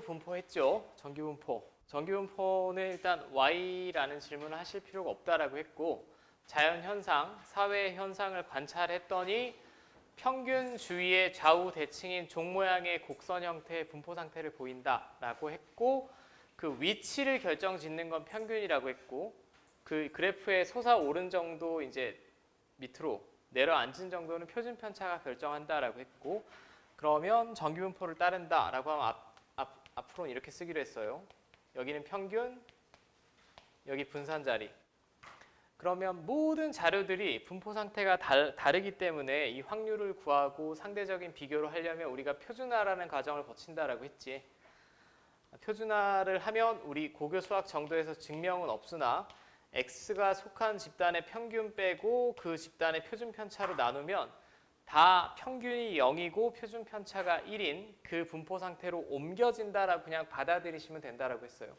분포했죠. 정규 분포. 정규 분포는 일단 Y라는 질문을 하실 필요가 없다라고 했고 자연 현상, 사회 현상을 관찰했더니 평균 주위의 좌우 대칭인 종 모양의 곡선 형태의 분포 상태를 보인다라고 했고 그 위치를 결정 짓는 건 평균이라고 했고 그 그래프의 솟아오른 정도 이제 밑으로 내려앉은 정도는 표준 편차가 결정한다라고 했고 그러면 정규 분포를 따른다라고 하면 앞으로는 이렇게 쓰기로 했어요. 여기는 평균, 여기 분산 자리. 그러면 모든 자료들이 분포 상태가 달, 다르기 때문에 이 확률을 구하고 상대적인 비교를 하려면 우리가 표준화라는 과정을 거친다라고 했지. 표준화를 하면 우리 고교 수학 정도에서 증명은 없으나 x가 속한 집단의 평균 빼고 그 집단의 표준 편차로 나누면 다 평균이 0이고 표준 편차가 1인 그 분포 상태로 옮겨진다라고 그냥 받아들이시면 된다라고 했어요.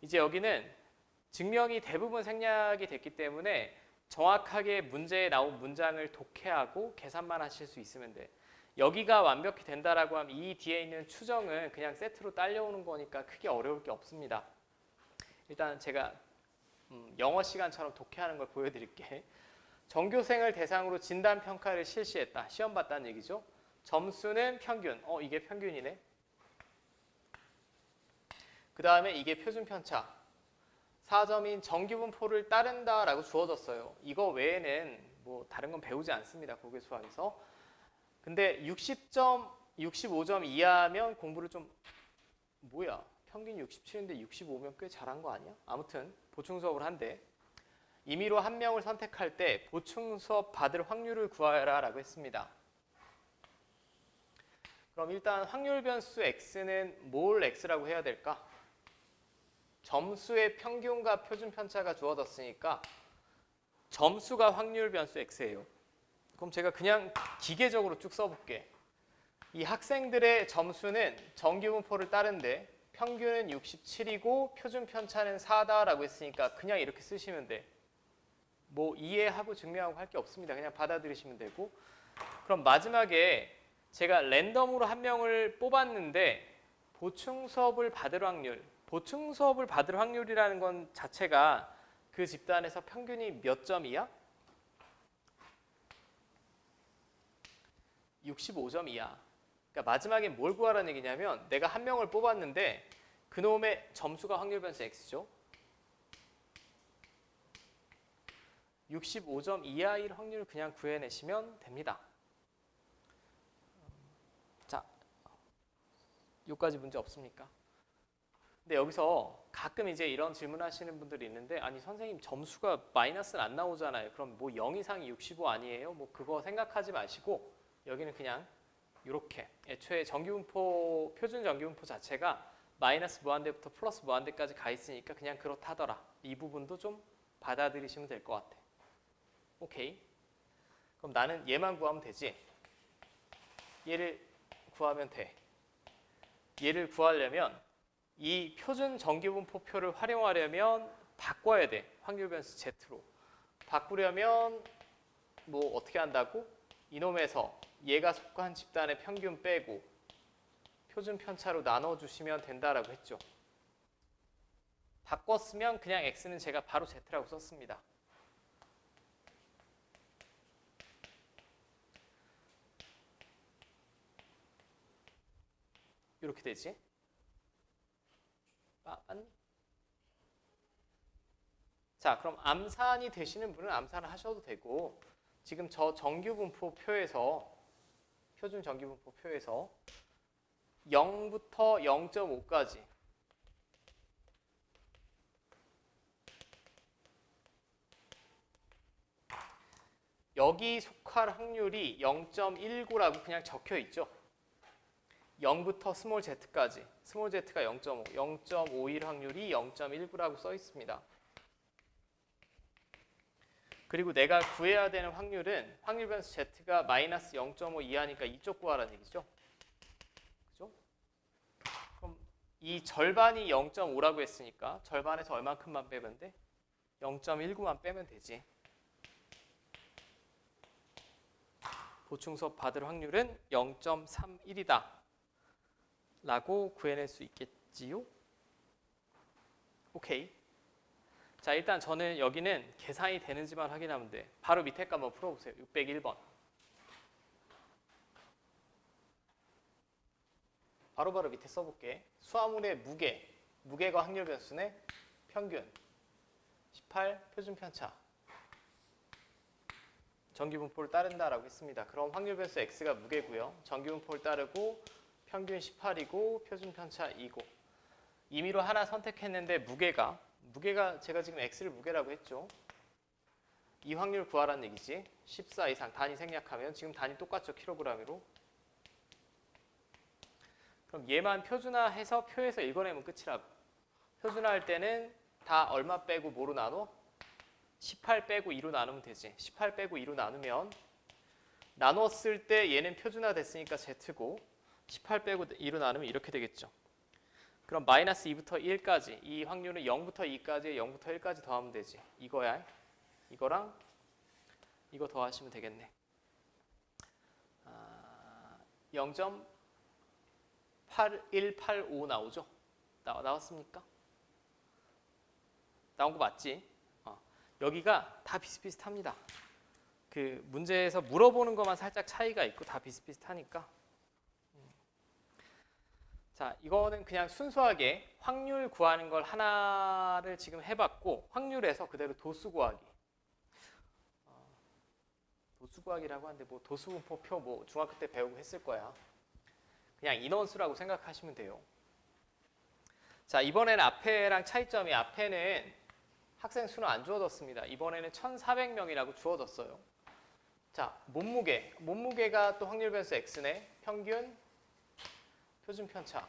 이제 여기는 증명이 대부분 생략이 됐기 때문에 정확하게 문제에 나온 문장을 독해하고 계산만 하실 수 있으면 돼. 여기가 완벽히 된다라고 하면 이 뒤에 있는 추정은 그냥 세트로 딸려오는 거니까 크게 어려울 게 없습니다. 일단 제가 음, 영어 시간처럼 독해하는 걸 보여드릴게. 전교생을 대상으로 진단 평가를 실시했다. 시험 봤다는 얘기죠. 점수는 평균. 어 이게 평균이네. 그 다음에 이게 표준 편차. 4점인 정규 분포를 따른다라고 주어졌어요. 이거 외에는 뭐 다른 건 배우지 않습니다. 고교 수학에서. 근데 60점, 65점 이하면 공부를 좀 뭐야? 평균 67인데 65면 꽤 잘한 거 아니야? 아무튼 보충 수업을 한대. 임의로 한 명을 선택할 때 보충 수업 받을 확률을 구하라 라고 했습니다. 그럼 일단 확률 변수 x는 뭘 x라고 해야 될까? 점수의 평균과 표준 편차가 주어졌으니까 점수가 확률 변수 x예요. 그럼 제가 그냥 기계적으로 쭉 써볼게. 이 학생들의 점수는 정규 분포를 따른데 평균은 67이고 표준 편차는 4다라고 했으니까 그냥 이렇게 쓰시면 돼. 뭐 이해하고 증명하고 할 게 없습니다. 그냥 받아들이시면 되고. 그럼 마지막에 제가 랜덤으로 한 명을 뽑았는데 보충 수업을 받을 확률, 보충 수업을 받을 확률이라는 건 자체가 그 집단에서 평균이 몇 점이야? 65점 이야. 그러니까 마지막에 뭘 구하라는 얘기냐면 내가 한 명을 뽑았는데 그놈의 점수가 확률 변수 x죠. 65점 이하일 확률을 그냥 구해내시면 됩니다. 자, 여기까지 문제 없습니까? 근데 여기서 가끔 이제 이런 질문하시는 분들이 있는데 아니 선생님 점수가 마이너스는 안 나오잖아요. 그럼 뭐 0 이상이 65 아니에요? 뭐 그거 생각하지 마시고 여기는 그냥 이렇게 애초에 정규분포 표준 정규분포 자체가 마이너스 무한대부터 플러스 무한대까지 가 있으니까 그냥 그렇다더라. 이 부분도 좀 받아들이시면 될 것 같아. 오케이. 그럼 나는 얘만 구하면 되지. 얘를 구하면 돼. 얘를 구하려면 이 표준 정규분포표를 활용하려면 바꿔야 돼. 확률 변수 Z로. 바꾸려면 뭐 어떻게 한다고? 이놈에서 얘가 속한 집단의 평균 빼고 표준 편차로 나눠 주시면 된다라고 했죠. 바꿨으면 그냥 x는 제가 바로 z라고 썼습니다. 이렇게 되지. 아, 맞니? 자, 그럼 암산이 되시는 분은 암산을 하셔도 되고 지금 저 정규분포 표에서 표준 정규분포 표에서 0부터 0.5까지 여기 속할 확률이 0.19라고 그냥 적혀 있죠. 0부터 스몰 z까지 스몰 z가 0.5, 0.51 확률이 0.19라고 써 있습니다. 그리고 내가 구해야 되는 확률은 확률 변수 z가 마이너스 0.5 이하니까 이쪽 구하라는 얘기죠. 그죠? 그럼 이 절반이 0.5라고 했으니까 절반에서 얼만큼만 빼면 돼? 0.19만 빼면 되지. 보충 수업 받을 확률은 0.31이다. 라고 구해낼 수 있겠지요? 오케이. 자, 일단 저는 여기는 계산이 되는지만 확인하면 돼. 바로 밑에 거 한번 풀어보세요. 601번. 바로 바로 밑에 써볼게. 수화물의 무게, 무게가 확률 변수네. 평균. 18 표준 편차. 정기분포를 따른다라고 했습니다. 그럼 확률 변수 x가 무게고요. 정기분포를 따르고 평균 18이고 표준 편차 2고. 임의로 하나 선택했는데 무게가 무게가 제가 지금 x를 무게라고 했죠. 이 확률 구하라는 얘기지. 14 이상 단위 생략하면 지금 단위 똑같죠. 킬로그램으로. 그럼 얘만 표준화해서 표에서 읽어내면 끝이라고. 표준화할 때는 다 얼마 빼고 뭐로 나눠? 18 빼고 2로 나누면 되지. 18 빼고 2로 나누면 나눴을 때 얘는 표준화 됐으니까 Z고 18 빼고 2로 나누면 이렇게 되겠죠. 그럼 마이너스 2부터 1까지 이 확률은 0부터 2까지 0부터 1까지 더하면 되지. 이거야. 이거랑 이거 더하시면 되겠네. 아, 0.8185 나오죠? 나, 나왔습니까? 나온 거 맞지? 어. 여기가 다 비슷비슷합니다. 그 문제에서 물어보는 것만 살짝 차이가 있고 다 비슷비슷하니까. 음. 자, 이거는 그냥 순수하게 확률 구하는 걸 하나를 지금 해봤고 확률에서 그대로 도수 구하기. 어, 도수 구하기라고 하는데 뭐 도수분포표 뭐 중학교 때 배우고 했을 거야. 그냥 인원수라고 생각하시면 돼요. 자, 이번에는 앞에랑 차이점이 앞에는 학생 수는 안 주어졌습니다. 이번에는 1,400명이라고 주어졌어요. 자, 몸무게. 몸무게가 또 확률 변수 x네. 평균, 표준 편차.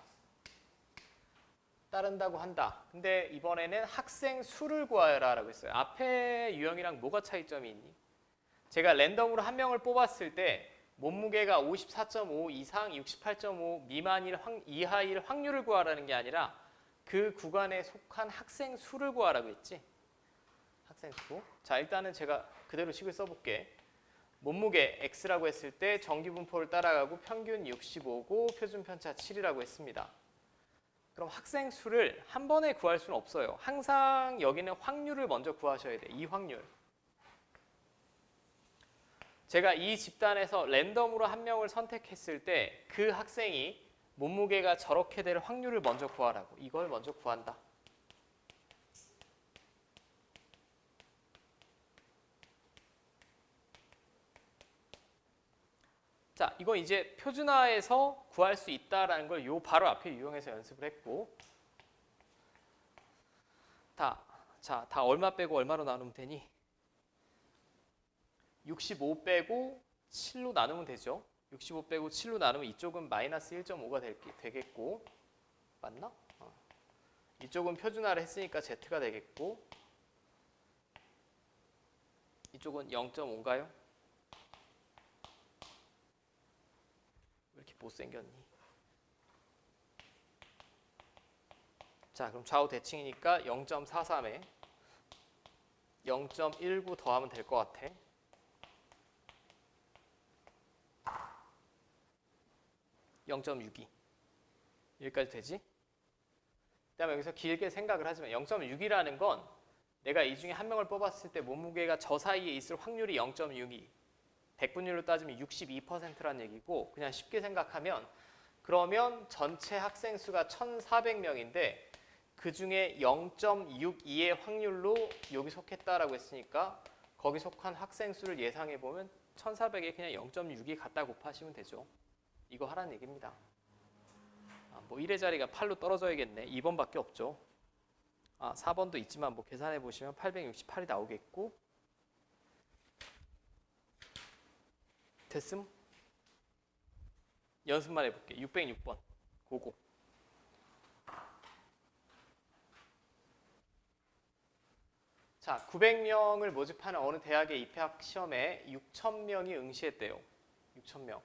따른다고 한다. 근데 이번에는 학생 수를 구하여라라고 했어요. 앞에 유형이랑 뭐가 차이점이 있니? 제가 랜덤으로 한 명을 뽑았을 때 몸무게가 54.5 이상 68.5 미만일 확, 이하일 확률을 구하라는 게 아니라 그 구간에 속한 학생 수를 구하라고 했지. 학생 수. 자, 일단은 제가 그대로 식을 써볼게. 몸무게 x라고 했을 때 정기분포를 따라가고 평균 65고 표준 편차 7이라고 했습니다. 그럼 학생 수를 한 번에 구할 수는 없어요. 항상 여기는 확률을 먼저 구하셔야 돼. 이 확률. 제가 이 집단에서 랜덤으로 한 명을 선택했을 때 그 학생이 몸무게가 저렇게 될 확률을 먼저 구하라고. 이걸 먼저 구한다. 자, 이거 이제 표준화해서 구할 수 있다라는 걸 요 바로 앞에 유형해서 연습을 했고 다, 자, 다 얼마 빼고 얼마로 나누면 되니? 65 빼고 7로 나누면 되죠. 65 빼고 7로 나누면 이쪽은 마이너스 1.5가 되겠고 맞나? 어. 이쪽은 표준화를 했으니까 Z가 되겠고 이쪽은 0.5인가요? 왜 이렇게 못생겼니? 자 그럼 좌우 대칭이니까 0.43에 0.19 더하면 될 것 같아. (0.62) 여기까지 되지? 그 다음에 여기서 길게 생각을 하지만 0.6이라는 건 내가 이 중에 한 명을 뽑았을 때 몸무게가 저 사이에 있을 확률이 0.62 백분율로 따지면 62%란 얘기고 그냥 쉽게 생각하면 그러면 전체 학생 수가 1,400명인데 그 중에 0.62의 확률로 여기 속했다라고 했으니까 거기 속한 학생 수를 예상해 보면 1,400에 그냥 0.6이 갖다 곱하시면 되죠. 이거 하라는 얘기입니다. 아, 뭐 1의 자리가 8로 떨어져야겠네. 2번밖에 없죠. 아, 4번도 있지만 뭐 계산해 보시면 868이 나오겠고 됐음? 연습만 해볼게. 606번. 고고. 자, 900명을 모집하는 어느 대학의 입학 시험에 6,000명이 응시했대요. 6,000명.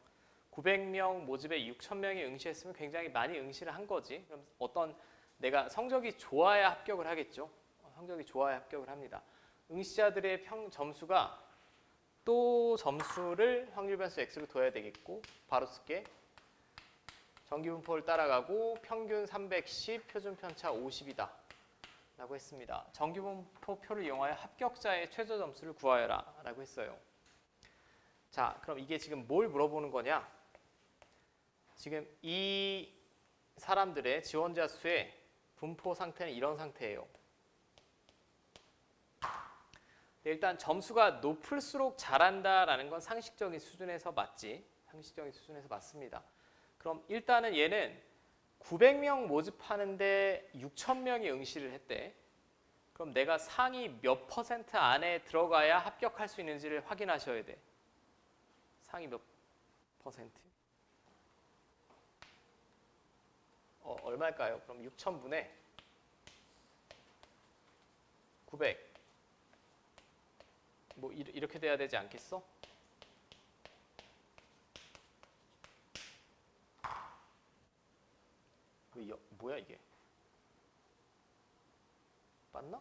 900명 모집에 6,000명이 응시했으면 굉장히 많이 응시를 한 거지. 그럼 어떤 내가 성적이 좋아야 합격을 하겠죠. 어, 성적이 좋아야 합격을 합니다. 응시자들의 평 점수가 또 점수를 확률 변수 x로 둬야 되겠고 바로 쓸게. 정기분포를 따라가고 평균 310, 표준 편차 50이다. 라고 했습니다. 정기분포표를 이용하여 합격자의 최저 점수를 구하여라. 라고 했어요. 자, 그럼 이게 지금 뭘 물어보는 거냐? 지금 이 사람들의 지원자 수의 분포 상태는 이런 상태예요. 네, 일단 점수가 높을수록 잘한다라는 건 상식적인 수준에서 맞지. 상식적인 수준에서 맞습니다. 그럼 일단은 얘는 900명 모집하는데 6,000명이 응시를 했대. 그럼 내가 상위 몇 퍼센트 안에 들어가야 합격할 수 있는지를 확인하셔야 돼. 상위 몇 퍼센트? 어, 얼마일까요? 그럼 6,000분의 900. 뭐 이- 이렇게 돼야 되지 않겠어? 그 여- 뭐야 이게? 맞나?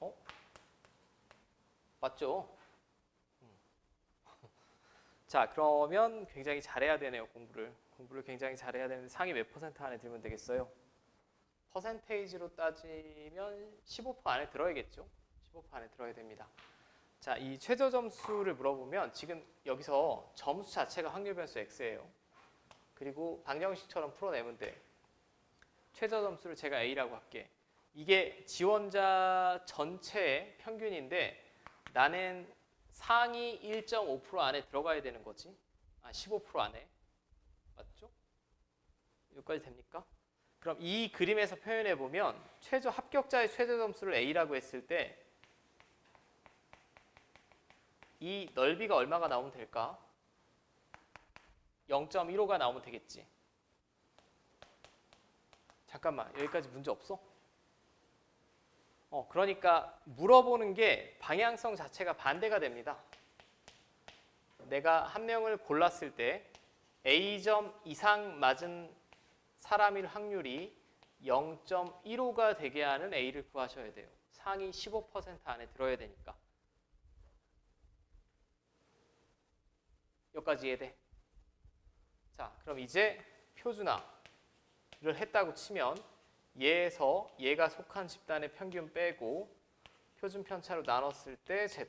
어? 맞죠? 음. 자 그러면 굉장히 잘해야 되네요 공부를 공부를 굉장히 잘해야 되는데 상위 몇 퍼센트 안에 들면 되겠어요? 퍼센테이지로 따지면 15% 안에 들어야겠죠? 15% 안에 들어야 됩니다. 자, 이 최저 점수를 물어보면 지금 여기서 점수 자체가 확률 변수 x예요. 그리고 방정식처럼 풀어내면 돼. 최저 점수를 제가 a라고 할게. 이게 지원자 전체의 평균인데 나는 상위 1.5% 안에 들어가야 되는 거지. 아, 15% 안에. 맞죠? 여기까지 됩니까? 그럼 이 그림에서 표현해 보면 최저 합격자의 최저 점수를 a라고 했을 때 이 넓이가 얼마가 나오면 될까? 0.15가 나오면 되겠지. 잠깐만 여기까지 문제 없어? 어 그러니까 물어보는 게 방향성 자체가 반대가 됩니다. 내가 한 명을 골랐을 때 A점 이상 맞은 사람일 확률이 0.15가 되게 하는 A를 구하셔야 돼요. 상위 15% 안에 들어야 되니까. 여기까지 이해돼? 자, 그럼 이제 표준화를 했다고 치면 얘에서 얘가 속한 집단의 평균 빼고 표준 편차로 나눴을 때 Z.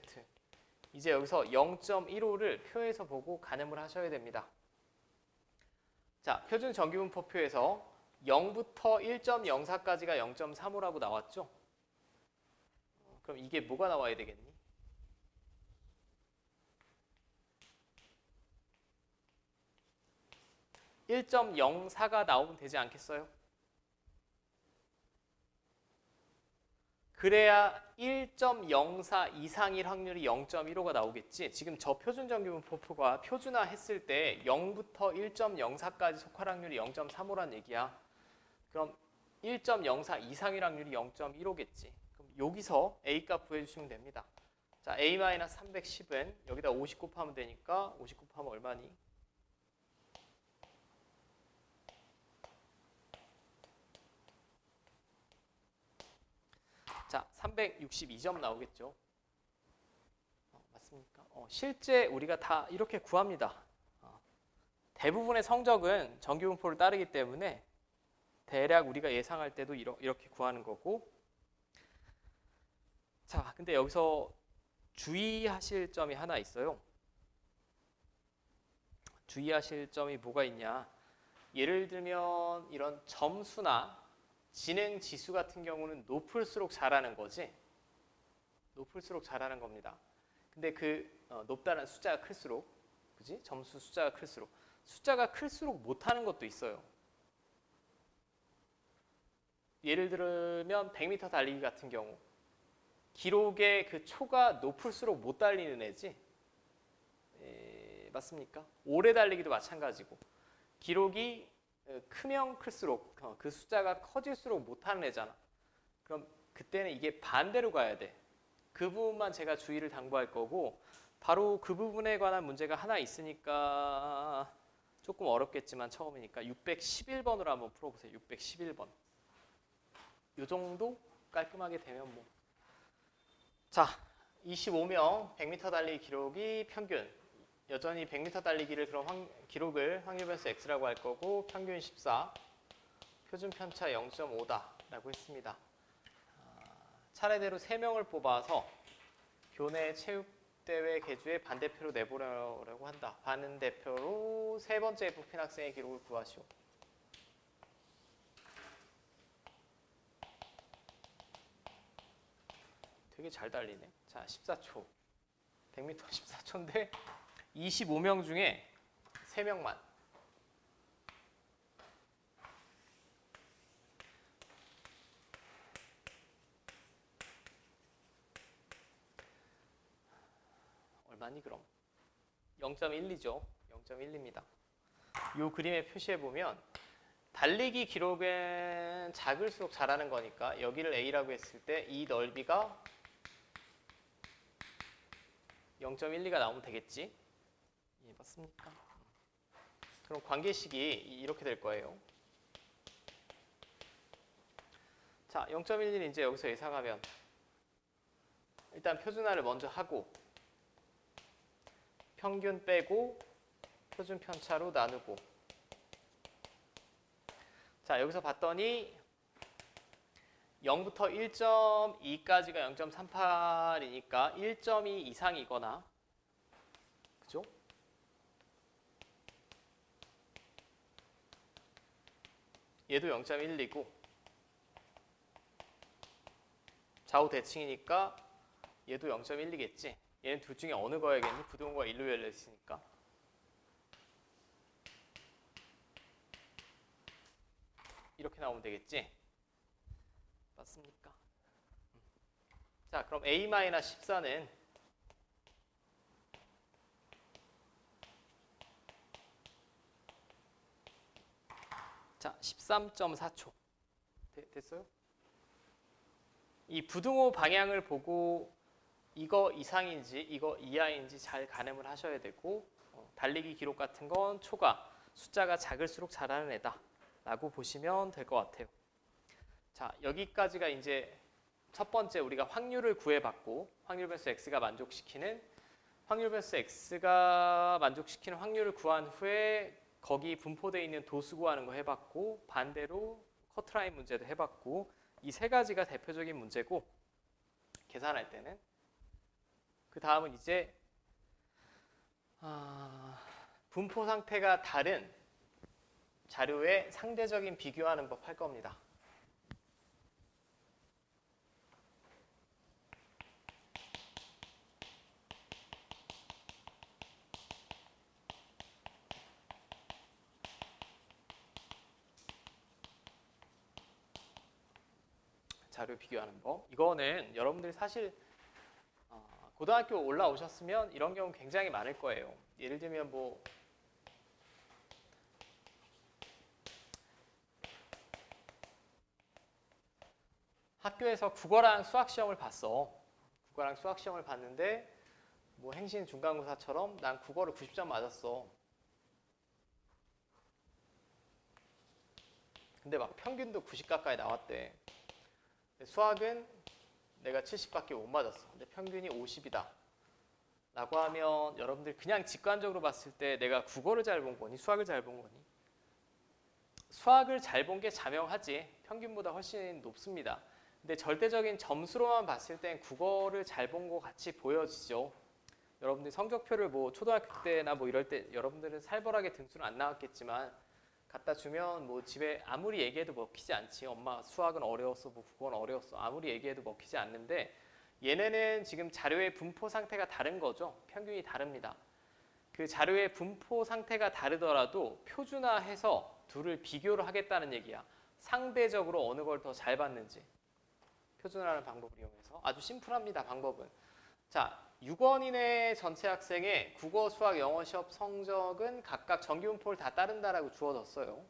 이제 여기서 0.15를 표에서 보고 가늠을 하셔야 됩니다. 자, 표준 정기분포표에서 0부터 1.04까지가 0.35라고 나왔죠? 어, 그럼 이게 뭐가 나와야 되겠니? (1.04가) 나오면 되지 않겠어요? 그래야 1.04 이상일 확률이 0.15가 나오겠지. 지금 저 표준 정기분포표가 표준화 했을 때 0부터 1.04까지 속할 확률이 0.35란 얘기야. 그럼 1.04 이상일 확률이 0.15겠지. 그럼 여기서 A 값 구해주시면 됩니다. 자, A-310은 여기다 50 곱하면 되니까 50 곱하면 얼마니? 자, 362점 나오겠죠. 어, 맞습니까? 어, 실제 우리가 다 이렇게 구합니다. 어, 대부분의 성적은 정기분포를 따르기 때문에 대략 우리가 예상할 때도 이러, 이렇게 구하는 거고. 자, 근데 여기서 주의하실 점이 하나 있어요. 주의하실 점이 뭐가 있냐? 예를 들면 이런 점수나 진행 지수 같은 경우는 높을수록 잘하는 거지. 높을수록 잘하는 겁니다. 근데 그 어, 높다는 숫자가 클수록, 그지? 점수 숫자가 클수록 숫자가 클수록 못하는 것도 있어요. 예를 들면 100m 달리기 같은 경우 기록의 그 초가 높을수록 못 달리는 애지. 에, 맞습니까? 오래 달리기도 마찬가지고 기록이 어, 크면 클수록 어, 그 숫자가 커질수록 못하는 애잖아. 그럼 그때는 이게 반대로 가야 돼. 그 부분만 제가 주의를 당부할 거고 바로 그 부분에 관한 문제가 하나 있으니까 조금 어렵겠지만 처음이니까 611번으로 한번 풀어보세요. 611번. 이 정도까지 깔끔하게 되면 뭐. 자, 25명 100m 달리기 기록이 평균. 여전히 100m 달리기를 그럼 확- 기록을 확률 변수 x라고 할 거고 평균 14, 표준 편차 0.5다라고 했습니다. 아, 차례대로 3명을 뽑아서 교내 체육대회 개주의 반대표로 내보내라고 한다. 반대표로 세 번째 뽑힌 학생의 기록을 구하시오. 되게 잘 달리네. 자, 14초. 100m 14초인데 25명 중에 3명만. 얼마니 그럼? 0.12죠. 0.12입니다. 이 그림에 표시해 보면 달리기 기록은 작을수록 잘하는 거니까 여기를 A라고 했을 때 이 넓이가 0.12가 나오면 되겠지? 예, 맞습니까? 그럼 관계식이 이렇게 될 거예요. 자, 0.11 이제 여기서 예상하면 일단 표준화를 먼저 하고 평균 빼고 표준 편차로 나누고 자, 여기서 봤더니 0부터 1.2까지가 0.38이니까 1.2 이상이거나 그죠? 얘도 0.1이고 좌우 대칭이니까 얘도 0.1이겠지. 얘는 둘 중에 어느 거야겠니? 부동과 일로 열려 있으니까. 이렇게 나오면 되겠지. 맞습니까? 음. 자, 그럼 A-14는 자, 13.4초. 됐어요? 이 부등호 방향을 보고 이거 이상인지 이거 이하인지 잘 가늠을 하셔야 되고 어, 달리기 기록 같은 건 초가 숫자가 작을수록 잘하는 애다 라고 보시면 될 것 같아요. 자 여기까지가 이제 첫 번째 우리가 확률을 구해봤고 확률 변수 x가 만족시키는 확률 변수 x가 만족시키는 확률을 구한 후에 거기 분포되어 있는 도수 구하는 거 해봤고 반대로 커트라인 문제도 해봤고 이 세 가지가 대표적인 문제고 계산할 때는 그 다음은 이제 아, 분포 상태가 다른 자료의 상대적인 비교하는 법 할 겁니다. 자료 비교하는 법. 이거는 여러분들이 사실 어, 고등학교 올라오셨으면 이런 경우 굉장히 많을 거예요. 예를 들면 뭐 학교에서 국어랑 수학 시험을 봤어. 국어랑 수학 시험을 봤는데 뭐 행신 중간고사처럼 난 국어를 90점 맞았어. 근데 막 평균도 90 가까이 나왔대. 수학은 내가 70밖에 못 맞았어. 근데 평균이 50이다. 라고 하면 여러분들 그냥 직관적으로 봤을 때 내가 국어를 잘 본 거니 수학을 잘 본 거니? 수학을 잘 본 게 자명하지 평균보다 훨씬 높습니다. 근데 절대적인 점수로만 봤을 땐 국어를 잘본것 같이 보여지죠. 여러분들 성적표를 뭐 초등학교 때나 뭐 이럴 때 여러분들은 살벌하게 등수는 안 나왔겠지만 갖다 주면 뭐 집에 아무리 얘기해도 먹히지 않지. 엄마 수학은 어려웠어, 뭐 국어는 어려웠어. 아무리 얘기해도 먹히지 않는데 얘네는 지금 자료의 분포 상태가 다른 거죠. 평균이 다릅니다. 그 자료의 분포 상태가 다르더라도 표준화해서 둘을 비교를 하겠다는 얘기야. 상대적으로 어느 걸 더 잘 봤는지 표준화하는 방법을 이용해서 아주 심플합니다. 방법은 자 6원인의 전체 학생의 국어, 수학, 영어 시험 성적은 각각 정기분포를 다 따른다라고 주어졌어요.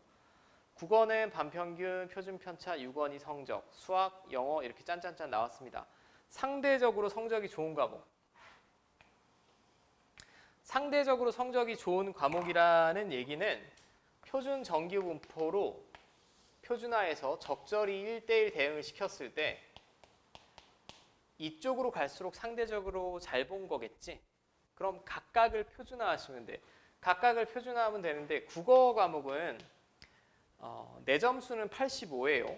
국어는 반평균, 표준 편차, 6원이 성적, 수학, 영어 이렇게 짠짠짠 나왔습니다. 상대적으로 성적이 좋은 과목. 상대적으로 성적이 좋은 과목이라는 얘기는 표준 정기분포로 표준화해서 적절히 1대1 대응을 시켰을 때 이쪽으로 갈수록 상대적으로 잘 본 거겠지. 그럼 각각을 표준화하시면 돼. 각각을 표준화하면 되는데 국어 과목은 어, 내 점수는 85예요.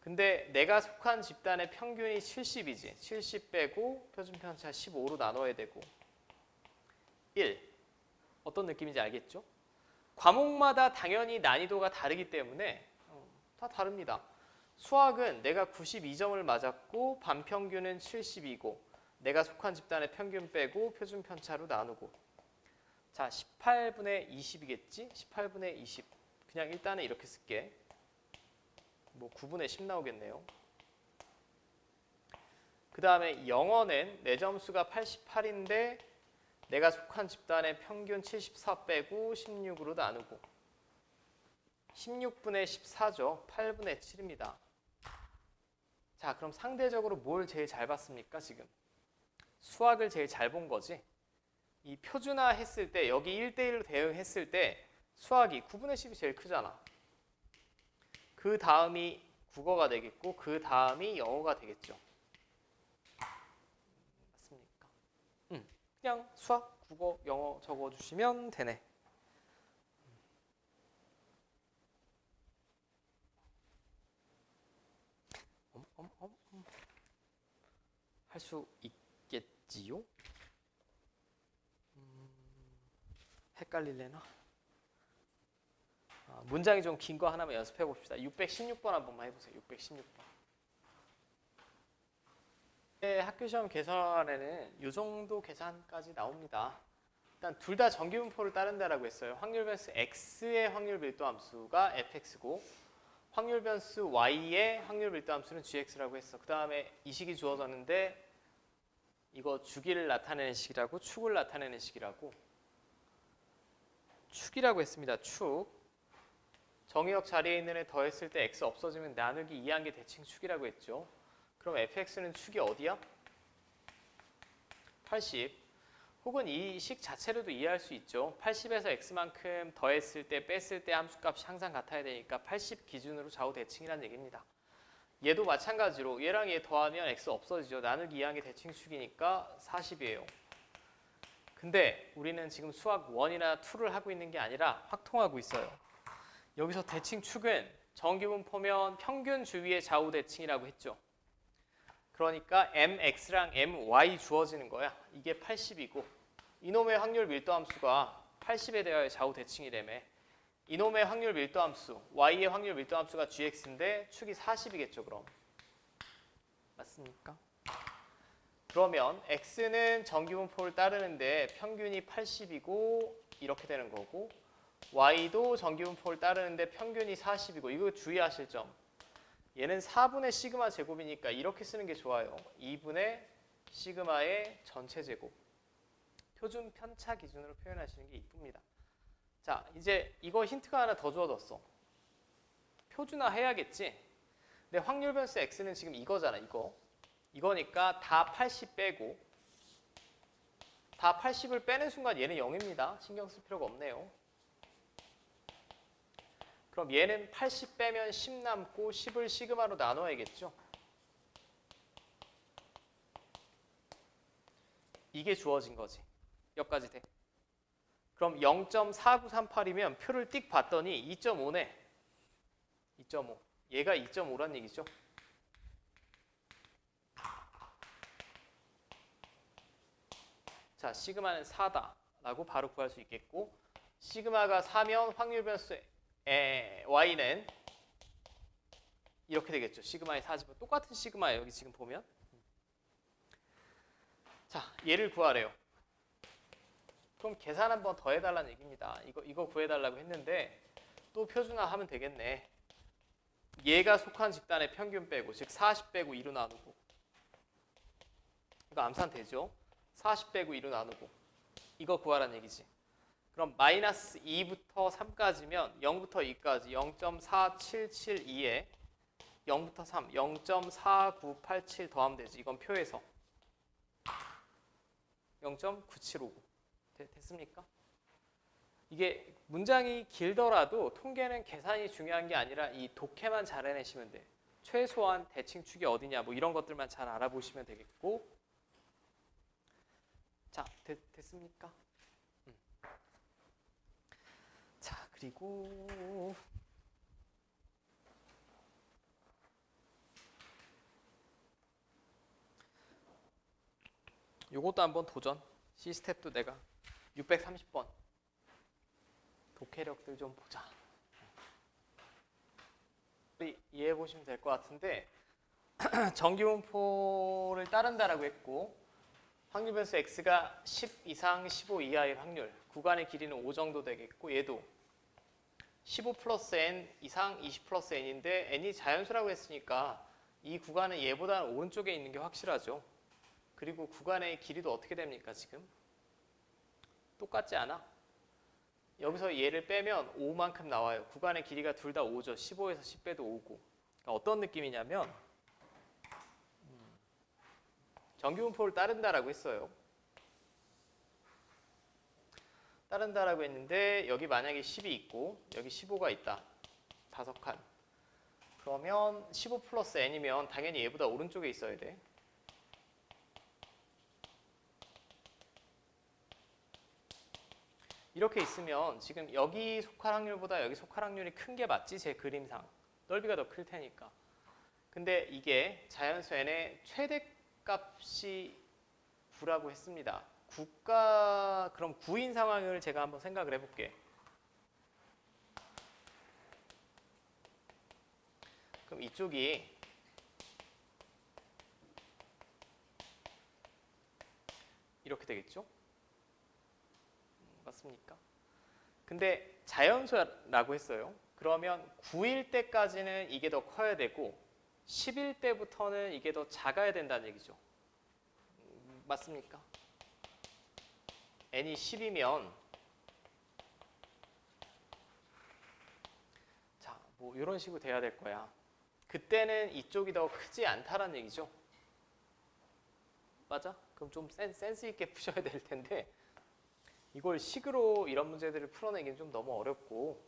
근데 내가 속한 집단의 평균이 70이지. 70 빼고 표준 편차 15로 나눠야 되고 1. 어떤 느낌인지 알겠죠? 과목마다 당연히 난이도가 다르기 때문에 어, 다 다릅니다. 수학은 내가 92점을 맞았고 반평균은 70이고 내가 속한 집단의 평균 빼고 표준 편차로 나누고. 자 18분의 20이겠지? 18분의 20 그냥 일단은 이렇게 쓸게. 뭐 9분의 10 나오겠네요. 그 다음에 영어는 내 점수가 88인데 내가 속한 집단의 평균 74 빼고 16으로 나누고. 16분의 14죠. 8분의 7입니다 자 그럼 상대적으로 뭘 제일 잘 봤습니까 지금? 수학을 제일 잘 본 거지? 이 표준화 했을 때 여기 1대1로 대응했을 때 수학이 9분의 10이 제일 크잖아. 그 다음이 국어가 되겠고 그 다음이 영어가 되겠죠. 맞습니까? 음, 그냥 수학, 국어, 영어 적어주시면 되네 할 수 있겠지요? 음, 헷갈릴래나? 아, 문장이 좀 긴 거 하나만 연습해 봅시다. 616번 한 번만 해보세요. 616번. 네, 학교 시험 계산에는 이 정도 계산까지 나옵니다. 일단 둘 다 정기분포를 따른다라고 했어요. 확률 변수 x의 확률 밀도 함수가 fx고 확률 변수 y의 확률 밀도 함수는 gx라고 했어. 그 다음에 이 식이 주어졌는데 이거 주기를 나타내는 식이라고 축을 나타내는 식이라고 축이라고 했습니다. 축. 정의역 자리에 있는 애 더했을 때 x 없어지면 나누기 2한 개 대칭 축이라고 했죠. 그럼 fx는 축이 어디야? 80. 혹은 이 식 자체로도 이해할 수 있죠. 80에서 x만큼 더했을 때 뺐을 때 함수값이 항상 같아야 되니까 80 기준으로 좌우 대칭이라는 얘기입니다. 얘도 마찬가지로 얘랑 얘 더하면 x 없어지죠. 나누기 2한 개 대칭축이니까 40이에요. 근데 우리는 지금 수학 1이나 2를 하고 있는 게 아니라 확통하고 있어요. 여기서 대칭축은 정기분포면 평균 주위의 좌우 대칭이라고 했죠. 그러니까 mx랑 my 주어지는 거야. 이게 80이고 이놈의 확률 밀도 함수가 80에 대하여 좌우 대칭이라며 이놈의 확률 밀도 함수, y의 확률 밀도 함수가 gx인데 축이 40이겠죠, 그럼. 맞습니까? 그러면 x는 정기분포를 따르는데 평균이 80이고 이렇게 되는 거고 y도 정기분포를 따르는데 평균이 40이고 이거 주의하실 점. 얘는 4분의 시그마 제곱이니까 이렇게 쓰는 게 좋아요. 2분의 시그마의 전체 제곱. 표준 편차 기준으로 표현하시는 게 이쁩니다. 자, 이제 이거 힌트가 하나 더 주어졌어. 표준화 해야겠지? 근데 확률 변수 x는 지금 이거잖아, 이거. 이거니까 다 80 빼고 다 80을 빼는 순간 얘는 0입니다. 신경 쓸 필요가 없네요. 그럼 얘는 80 빼면 10 남고 10을 시그마로 나눠야겠죠? 이게 주어진 거지. 여기까지 돼. 그럼 0.4938이면 표를 띡 봤더니 2.5네. 2.5. 얘가 2.5란 얘기죠. 자, 시그마는 4다라고 바로 구할 수 있겠고 시그마가 4면 확률 변수 에, y는 이렇게 되겠죠. 시그마의 4집은 똑같은 시그마예요. 여기 지금 보면. 자, 얘를 구하래요. 그럼 계산 한번 더 해달라는 얘기입니다. 이거 이거 구해달라고 했는데 또 표준화하면 되겠네. 얘가 속한 집단의 평균 빼고 즉 40 빼고 2로 나누고 이거 암산 되죠? 40 빼고 2로 나누고 이거 구하라는 얘기지. 그럼 마이너스 2부터 3까지면 0부터 2까지 0.4772에 0부터 3, 0.4987 더하면 되지. 이건 표에서 0.9759 됐습니까? 이게 문장이 길더라도 통계는 계산이 중요한 게 아니라 이 독해만 잘 해내시면 돼. 최소한 대칭축이 어디냐 뭐 이런 것들만 잘 알아보시면 되겠고 자 됐, 됐습니까? 음. 자 그리고 요것도 한번 도전 시스텝도 내가 630번 독해력들 좀 보자 이해해 보시면 될 것 같은데 정기분포를 따른다라고 했고 확률 변수 x가 10 이상 15 이하일 확률 구간의 길이는 5 정도 되겠고 얘도 15 플러스 n 이상 20 플러스 n인데 n이 자연수라고 했으니까 이 구간은 얘보다는 오른쪽에 있는 게 확실하죠. 그리고 구간의 길이도 어떻게 됩니까 지금? 똑같지 않아? 여기서 얘를 빼면 5만큼 나와요. 구간의 길이가 둘 다 5죠. 15에서 10 빼도 5고. 그러니까 어떤 느낌이냐면 음, 정규분포를 따른다라고 했어요. 따른다라고 했는데 여기 만약에 10이 있고 여기 15가 있다. 다섯 칸. 그러면 15 플러스 n이면 당연히 얘보다 오른쪽에 있어야 돼. 이렇게 있으면 지금 여기 속할 확률보다 여기 속할 확률이 큰 게 맞지? 제 그림상. 넓이가 더 클 테니까. 근데 이게 자연수 n의 최대값이 9라고 했습니다. 국가 그럼 9인 상황을 제가 한번 생각을 해볼게. 그럼 이쪽이 이렇게 되겠죠? 맞습니까? 근데 자연수라고 했어요. 그러면 9일 때까지는 이게 더 커야 되고 10일 때부터는 이게 더 작아야 된다는 얘기죠. 음, 맞습니까? n이 10이면 자, 뭐 이런 식으로 돼야 될 거야. 그때는 이쪽이 더 크지 않다라는 얘기죠. 맞아? 그럼 좀 센, 센스 있게 푸셔야 될 텐데 이걸 식으로 이런 문제들을 풀어내기는 좀 너무 어렵고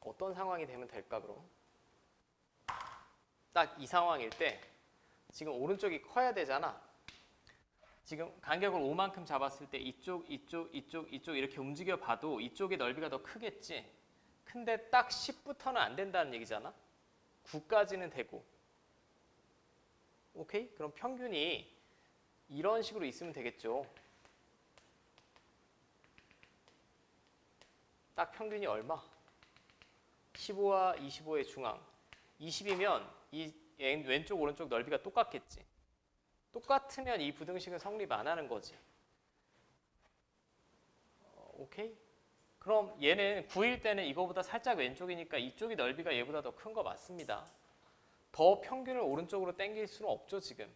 어떤 상황이 되면 될까 그럼? 딱 이 상황일 때 지금 오른쪽이 커야 되잖아. 지금 간격을 5만큼 잡았을 때 이쪽, 이쪽, 이쪽, 이쪽 이렇게 움직여 봐도 이쪽의 넓이가 더 크겠지. 근데 딱 10부터는 안 된다는 얘기잖아. 9까지는 되고. 오케이? 그럼 평균이 이런 식으로 있으면 되겠죠. 딱 평균이 얼마? 15와 25의 중앙. 20이면 이 왼쪽 오른쪽 넓이가 똑같겠지. 똑같으면 이 부등식은 성립 안 하는 거지. 어, 오케이? 그럼 얘는 9일 때는 이거보다 살짝 왼쪽이니까 이쪽이 넓이가 얘보다 더 큰 거 맞습니다. 더 평균을 오른쪽으로 당길 수는 없죠, 지금.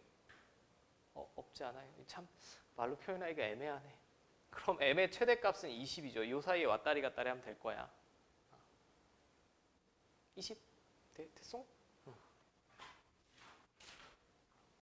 어, 없지 않아요. 참 말로 표현하기가 애매하네. 그럼 m의 최대값은 20이죠. 이 사이에 왔다리 갔다리 하면 될 거야. 20 돼, 됐어?